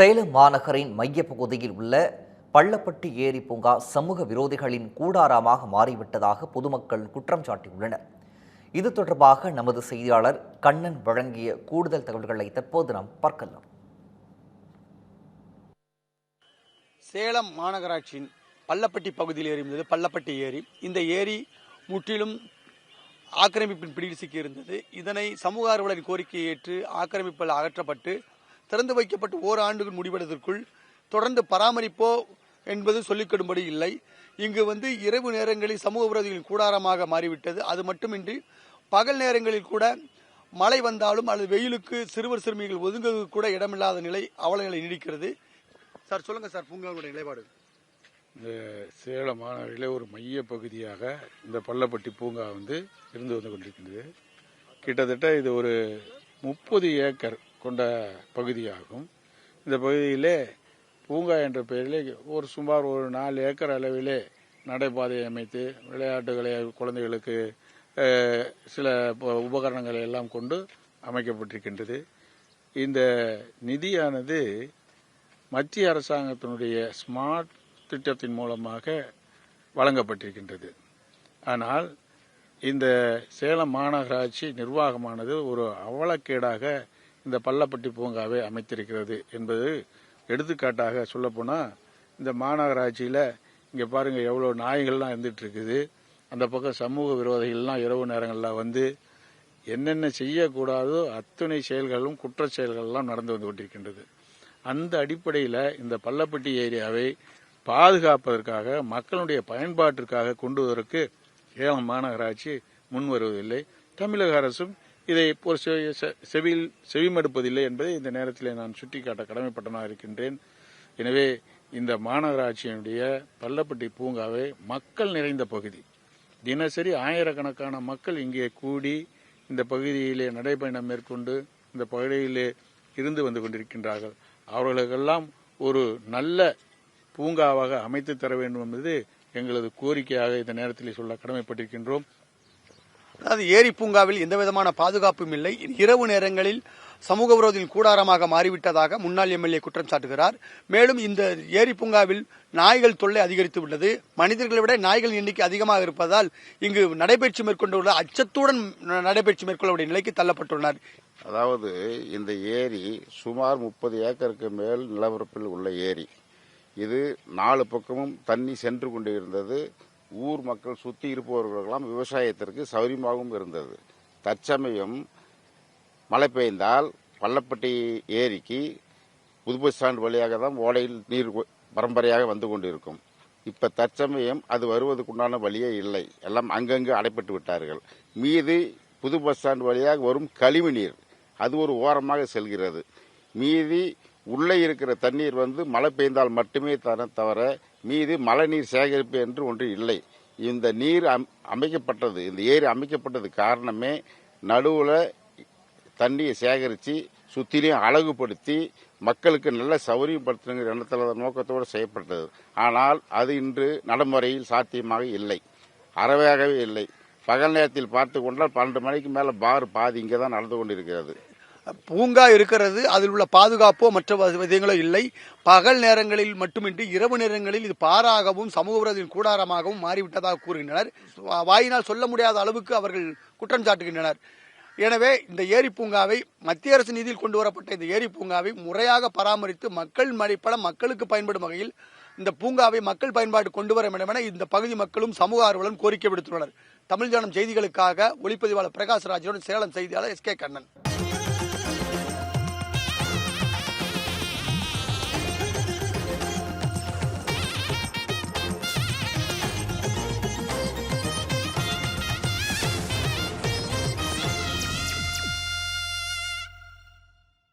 சேலம் மாநகரின் மையப்பகுதியில் உள்ள பள்ளப்பட்டி ஏரி பூங்கா சமூக விரோதிகளின் கூடாரமாக மாறிவிட்டதாக பொதுமக்கள் குற்றம் சாட்டியுள்ளனர். இது தொடர்பாக நமது செய்தியாளர் கண்ணன் வழங்கிய கூடுதல் தகவல்களை தற்போது நாம் பார்க்கலாம். சேலம் மாநகராட்சியின் பள்ளப்பட்டி பகுதியில் இருந்தது பள்ளப்பட்டி ஏரி. இந்த ஏரி முற்றிலும் ஆக்கிரமிப்பின் பிடியில் சிக்கி இருந்தது இதனை சமூக ஆர்வலரின் கோரிக்கையை ஏற்று ஆக்கிரமிப்பில் அகற்றப்பட்டு திறந்து வைக்கப்பட்டு ஓராண்டுகள் முடிவதற்குள் தொடர்ந்து பராமரிப்போ என்பது சொல்லிக்கொடும்படி இல்லை. இங்கு வந்து இரவு நேரங்களில் சமூக விரோதிகளின் கூடாரமாக மாறிவிட்டது. அது மட்டுமின்றி பகல் நேரங்களில் கூட மழை வந்தாலும் அல்லது வெயிலுக்கு சிறுவர் சிறுமிகள் ஒதுங்க கூட இடமில்லாத நிலை அவல நிலை நீடிக்கிறது. சார் சொல்லுங்க சார் பூங்காவுடைய நிலைப்பாடு. இந்த சேலம் மாநகரிலே ஒரு மைய பகுதியாக இந்த பள்ளப்பட்டி பூங்கா வந்து இருந்து வந்து கொண்டிருக்கின்றது. கிட்டத்தட்ட இது ஒரு முப்பது ஏக்கர் கொண்ட பகுதியாகும். இந்த பகுதியிலே பூங்கா என்ற பெயரிலே ஒரு சுமார் ஒரு நாலு ஏக்கர் அளவிலே நடைபாதையை அமைத்து விளையாட்டுகளை குழந்தைகளுக்கு சில உபகரணங்களை எல்லாம் கொண்டு அமைக்கப்பட்டிருக்கின்றது. இந்த நிதியானது மத்திய அரசாங்கத்தினுடைய ஸ்மார்ட் திட்டத்தின் மூலமாக வழங்கப்பட்டிருக்கின்றது. ஆனால் இந்த சேலம் மாநகராட்சி நிர்வாகமானது ஒரு அவலக்கேடாக இந்த பள்ளப்பட்டி பூங்காவை அமைத்திருக்கிறது என்பது எடுத்துக்காட்டாக சொல்லப்போனால் இந்த மாநகராட்சியில் இங்கே பாருங்கள் எவ்வளோ நாய்கள்லாம் இருந்துட்டு இருக்குது அந்த பக்கம் சமூக விரோதிகள்லாம் இரவு நேரங்களில் வந்து என்னென்ன செய்யக்கூடாதோ அத்தனை செயல்களும் குற்ற செயல்கள்லாம் நடந்து வந்து கொண்டிருக்கின்றது. அந்த அடிப்படையில் இந்த பள்ளப்பட்டி ஏரியாவை பாதுகாப்பதற்காக மக்களுடைய பயன்பாட்டிற்காக கொண்டு வருவதற்கு சேலம் மாநகராட்சி முன் வருவதில்லை தமிழக அரசும் இதை ஒரு செ- செவியில் செவிமடுப்பதில்லை என்பதை இந்த நேரத்தில் நான் சுட்டிக்காட்ட கடமைப்பட்டனாக இருக்கின்றேன். எனவே இந்த மாநகராட்சியினுடைய பள்ளப்பட்டி பூங்காவை மக்கள் நிறைந்த பகுதி. தினசரி ஆயிரக்கணக்கான மக்கள் இங்கே கூடி இந்த பகுதியிலே நடைபயணம் மேற்கொண்டு இந்த பகுதியிலே இருந்து வந்து கொண்டிருக்கின்றார்கள். அவர்களுக்கெல்லாம் ஒரு நல்ல பூங்காவாக அமைத்து தர வேண்டும் என்பது எங்களது கோரிக்கையாக இந்த நேரத்தில் சொல்ல கடமைப்பட்டிருக்கின்றோம். அதாவது ஏரி பூங்காவில் எந்த விதமான பாதுகாப்பும் இல்லை. இரவு நேரங்களில் சமூக விரோதியின் கூடாரமாக மாறிவிட்டதாக முன்னாள் எம்எல்ஏ குற்றம் சாட்டுகிறார். மேலும் இந்த ஏரி பூங்காவில் நாய்கள் தொல்லை அதிகரித்து உள்ளது. மனிதர்களை விட நாய்கள் எண்ணிக்கை அதிகமாக இருப்பதால் இங்கு நடைபயிற்சி மேற்கொண்டுள்ள அச்சத்துடன் நடைபயிற்சி மேற்கொள்ளக்கூடிய நிலைக்கு தள்ளப்பட்டுள்ளனர் அதாவது இந்த ஏரி சுமார் முப்பது ஏக்கருக்கு மேல் நிலப்பரப்பில் உள்ள ஏரி. இது நாலு பக்கமும் தண்ணி சென்று கொண்டு இருந்தது. ஊர் மக்கள் சுத்தி இருப்பவர்களெல்லாம் விவசாயத்திற்கு சௌரியமாகவும் இருந்தது. தற்சமயம் மழை பெய்ந்தால் பள்ளப்பட்டி ஏரிக்கு புது பஸ் ஸ்டாண்ட் வழியாக தான் ஓடையில் நீர் பரம்பரையாக வந்து கொண்டிருக்கும். இப்ப தற்சமயம் அது வருவதற்குண்டான வழியே இல்லை. எல்லாம் அங்கங்கு அடைப்பட்டு விட்டார்கள். மீது புது பஸ் ஸ்டாண்ட் வழியாக வரும் கழிவு நீர் அது ஒரு ஓரமாக செல்கிறது. மீதி உள்ளே இருக்கிற தண்ணீர் வந்து மழை பெய்ந்தால் மட்டுமே தர தவிர மீதி மழைநீர் சேகரிப்பு என்று ஒன்று இல்லை. இந்த நீர் அம்- அமைக்கப்பட்டது இந்த ஏரி அமைக்கப்பட்டது காரணமே நடுவில் தண்ணியை சேகரித்து சுற்றிலையும் அழகுபடுத்தி மக்களுக்கு நல்ல சௌகரியப்படுத்தணுங்கிற எண்ணத்தில் நோக்கத்தோடு செய்யப்பட்டது. ஆனால் அது இன்று நடைமுறையில் சாத்தியமாக இல்லை. அறவையாகவே இல்லை. பகல் நேரத்தில் பார்த்து கொண்டால் பன்னெண்டு மணிக்கு மேலே பார் பாதி இங்கே தான் நடந்து கொண்டிருக்கிறது. பூங்கா இருக்கிறது அதில் உள்ள பாதுகாப்போ மற்ற வ- விதங்களோ இல்லை. பகல் நேரங்களில் மட்டுமின்றி இரவு நேரங்களில் இது பாராகவும் சமூக விரோதியின் கூடாரமாகவும் மாறிவிட்டதாக கூறுகின்றனர். வாயினால் சொல்ல முடியாத அளவுக்கு அவர்கள் குற்றம் சாட்டுகின்றனர். எனவே இந்த ஏரி பூங்காவை மத்திய அரசு நிதியில் கொண்டு வரப்பட்ட இந்த ஏரி பூங்காவை முறையாக பராமரித்து மக்கள் மழைப்பட மக்களுக்கு பயன்படும் வகையில் இந்த பூங்காவை மக்கள் பயன்பாடு கொண்டு வர வேண்டும் என இந்த பகுதி மக்களும் சமூக ஆர்வலரும் கோரிக்கை விடுத்துள்ளனர். தமிழ் ஜனம் செய்திகளுக்காக ஒளிப்பதிவாளர் பிரகாஷ் ராஜனுடன் சேலம் செய்தியாளர் எஸ் கே கண்ணன்.